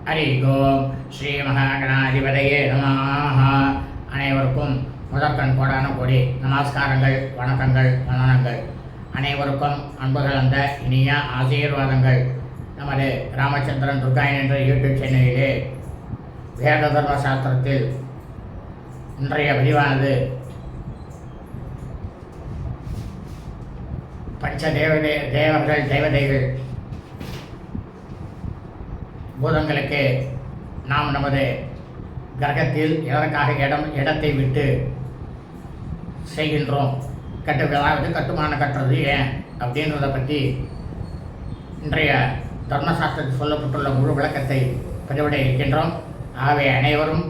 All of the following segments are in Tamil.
ஹரி ஓம் ஸ்ரீ மகாகணாதிபதையே நமாக அனைவருக்கும் முதற்கண் கோடான கோடி நமஸ்காரங்கள் வணக்கங்கள் வணனங்கள் அனைவருக்கும் அன்பு கலந்த இனிய ஆசீர்வாதங்கள் நமது ராமச்சந்திரன் துர்காயன் என்ற யூடியூப் சேனலிலே வேத தர்ம சாஸ்திரத்தில் இன்றைய பதிவானது பஞ்ச தேவதே தேவர்கள் தேவதைகள் பூதங்களுக்கு நாம் நமது கிரகத்தில் எதற்காக இடம் இடத்தை விட்டு செய்கின்றோம்? கட்டு அதாவது கட்டுமான கட்டுறது ஏன்? அப்படின்றத பற்றி இன்றைய தர்மசாஸ்திரத்தில் சொல்லப்பட்டுள்ள முழு விளக்கத்தை பதிவிட இருக்கின்றோம். ஆகவே அனைவரும்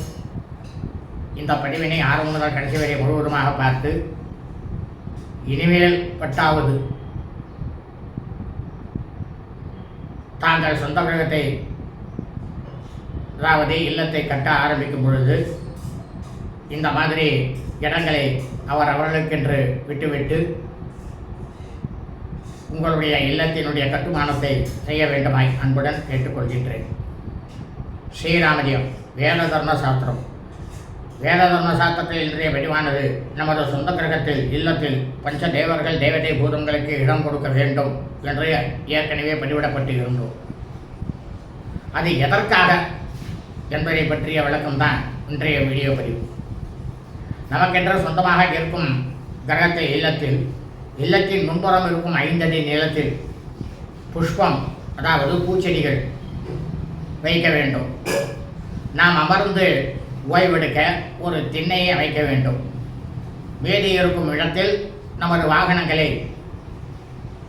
இந்த படிவினை ஆரம்ப முதல் கடைசி வரை முழுவதுமாக பார்த்து இனிமேல் பட்டாவது தாங்கள் சொந்த கிரகத்தை அதாவது இல்லத்தை கட்ட ஆரம்பிக்கும் பொழுது இந்த மாதிரி இடங்களை அவர் அவர்களுக்கென்று விட்டுவிட்டு உங்களுடைய இல்லத்தினுடைய கட்டுமானத்தை செய்ய வேண்டுமாய் அன்புடன் கேட்டுக்கொள்கின்றேன். ஸ்ரீராமஜியம் வேத தர்ம சாஸ்திரம். வேத தர்ம சாஸ்திரத்தில் இன்றைய வெடிவானது நமது சொந்த கிரகத்தில் இல்லத்தில் பஞ்ச தேவர்கள் தேவதை பூதங்களுக்கு இடம் கொடுக்க வேண்டும் என்று ஏற்கனவே பதிவிடப்பட்டு இருந்தோம் அது எதற்காக? என்பதை பற்றிய விளக்கம்தான் இன்றைய வீடியோ பதிவு. நமக்கென்ற சொந்தமாக இருக்கும் கிரகத்தை இல்லத்தில் இல்லத்தின் முன்புறம் இருக்கும் ஐந்தடி நீளத்தில் புஷ்பம் அதாவது பூச்செடிகள் வைக்க வேண்டும். நாம் அமர்ந்து ஓய்வெடுக்க ஒரு திண்ணையை அமைக்க வேண்டும். மீதி இருக்கும் இடத்தில் நமது வாகனங்களை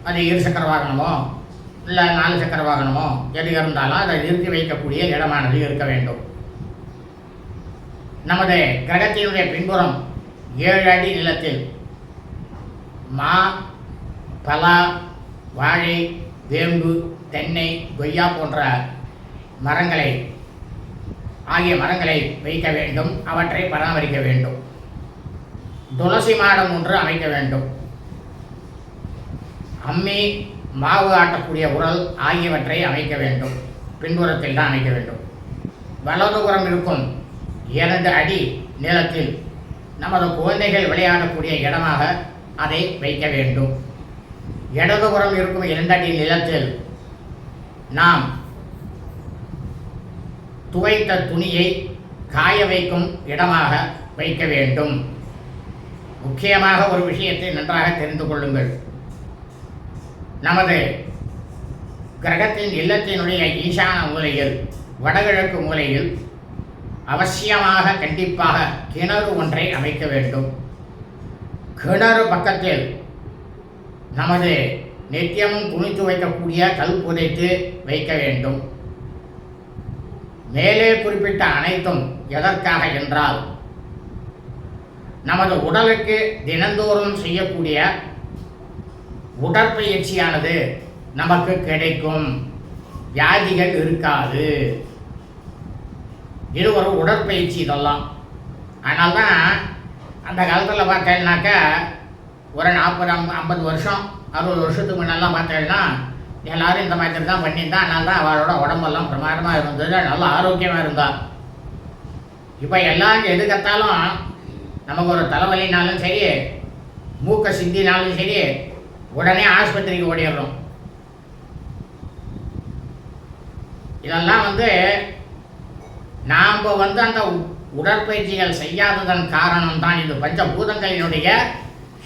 அது இருசக்கர வாகனமோ இல்லை நாலு சக்கர வாகனமோ? எது இருந்தாலும் அதை நிறுத்தி வைக்கக்கூடிய இடமானது இருக்க வேண்டும். நமது கிரகத்தினுடைய பின்புறம் ஏழு அடி நிலத்தில் மா பலா வாழை வேம்பு தென்னை கொய்யா போன்ற மரங்களை ஆகிய மரங்களை வைக்க வேண்டும். அவற்றை பராமரிக்க வேண்டும். துளசி மாடம் ஒன்று அமைக்க வேண்டும். அம்மி மாவு ஆட்டக்கூடிய உரல் ஆகியவற்றை அமைக்க வேண்டும். பின்புறத்தில் தான் அமைக்க வேண்டும். வலதுபுறம் இருக்கும் இரண்டு அடி நிலத்தில் நமது குழந்தைகள் விளையாடக்கூடிய இடமாக அதை வைக்க வேண்டும். இடதுபுறம் இருக்கும் இரண்டு அடி நிலத்தில் நாம் துவைத்த துணியை காய வைக்கும் இடமாக வைக்க வேண்டும். முக்கியமாக ஒரு விஷயத்தை நன்றாக தெரிந்து கொள்ளுங்கள். நமது கிரகத்தின் இல்லத்தினுடைய ஈசான மூலையில் வடகிழக்கு மூலையில் அவசியமாக கண்டிப்பாக கிணறு ஒன்றை அமைக்க வேண்டும். கிணறு பக்கத்தில் நமது நித்தியமும் குனித்து வைக்கக்கூடிய கல் புதைத்து வைக்க வேண்டும். மேலே குறிப்பிட்ட அனைத்தும் எதற்காக என்றால் நமது உடலுக்கு தினந்தோறும் செய்யக்கூடிய உடற்பயிற்சியானது நமக்கு கிடைக்கும். வியாதிகள் இருக்காது. இது ஒரு உடற்பயிற்சி இதெல்லாம். அதனால தான் அந்த காலத்தில் பார்த்தேன்னாக்கா ஒரு நாற்பது ஐம்ப ஐம்பது வருஷம் அறுபது வருஷத்துக்கு முன்னெல்லாம் பார்த்தேன்னா எல்லாரும் இந்த மாதிரி தான் பண்ணியிருந்தா அதனால தான் அவளோட உடம்பெல்லாம் பிரமாதமாக இருந்தது. நல்லா ஆரோக்கியமாக இருந்தா. இப்போ எல்லாம் எது கத்தாலும் நமக்கு ஒரு தலைவலினாலும் சரி மூக்க சிந்தினாலும் சரி உடனே ஆஸ்பத்திரிக்கு ஓடிடுறோம் இதெல்லாம் வந்து நாம் வந்து அந்த உடற்பயிற்சிகள் செய்யாததன் காரணம் தான் இது. பஞ்சபூதங்களினுடைய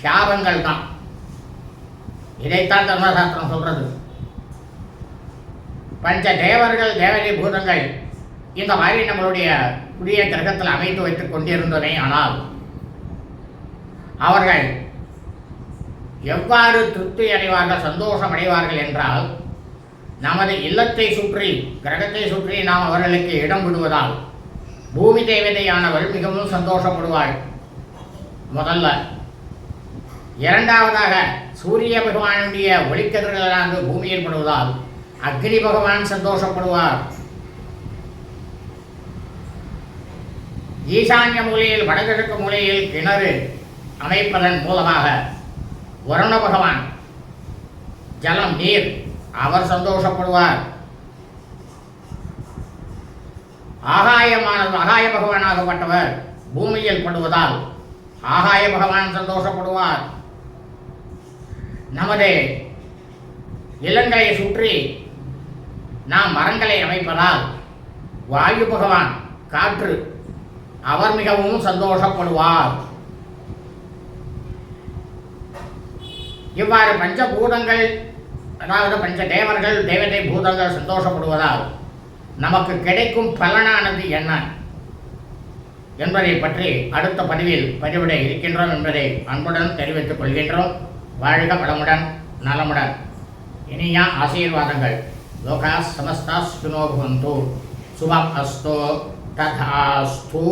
சாபங்கள் தான். இதைத்தான் தர்மசாஸ்திரம் சொல்றது. பஞ்ச தேவர்கள் தேவதை பூதங்கள் இந்த மாதிரி நம்மளுடைய புதிய கிரகத்தில் அமைத்து வைத்துக் கொண்டிருந்ததே ஆனால் அவர்கள் எவ்வாறு திருப்தி அடைவார்கள் சந்தோஷம் அடைவார்கள் என்றால் நமது இல்லத்தை சுற்றி கிரகத்தை சுற்றி நாம் அவர்களுக்கு இடம் விடுவதால் பூமி தேவதையானவள் மிகவும் சந்தோஷப்படுவாள் முதல்ல இரண்டாவதாக சூரிய பகவானுடைய ஒளிக்கதிர்களானது பூமியில் படுவதால் அக்னி பகவான் சந்தோஷப்படுவார். ஈசான்ய மூலையில் வடகிழக்கு மூலையில் கிணறு அமைப்பதன் மூலமாக வருண பகவான் ஜலம் நீர் அவர் சந்தோஷப்படுவார் ஆகாயமானது ஆகாய பகவானாகப்பட்டவர் பூமியில் படுவதால் ஆகாய பகவான் சந்தோஷப்படுவார் நமது இலங்கையை சுற்றி நாம் மரங்களை அமைப்பதால் வாயு பகவான் காற்று அவர் மிகவும் சந்தோஷப்படுவார் இவ்வாறு பஞ்சபூதங்கள் அதாவது பஞ்ச தேவர்கள் தேவதை பூதங்கள் சந்தோஷப்படுவதால் நமக்கு கிடைக்கும் பலனானது என்ன என்பதை பற்றி அடுத்த பதிவில் பதிவிட இருக்கின்றோம் என்பதை அன்புடன் தெரிவித்துக் கொள்கின்றோம். வாழ்க வளமுடன் நலமுடன். இனிய ஆசீர்வாதங்கள். லோகா சமஸ்தா சுனோ சுபம் அஸ்தோ. ததாஸ்தூ.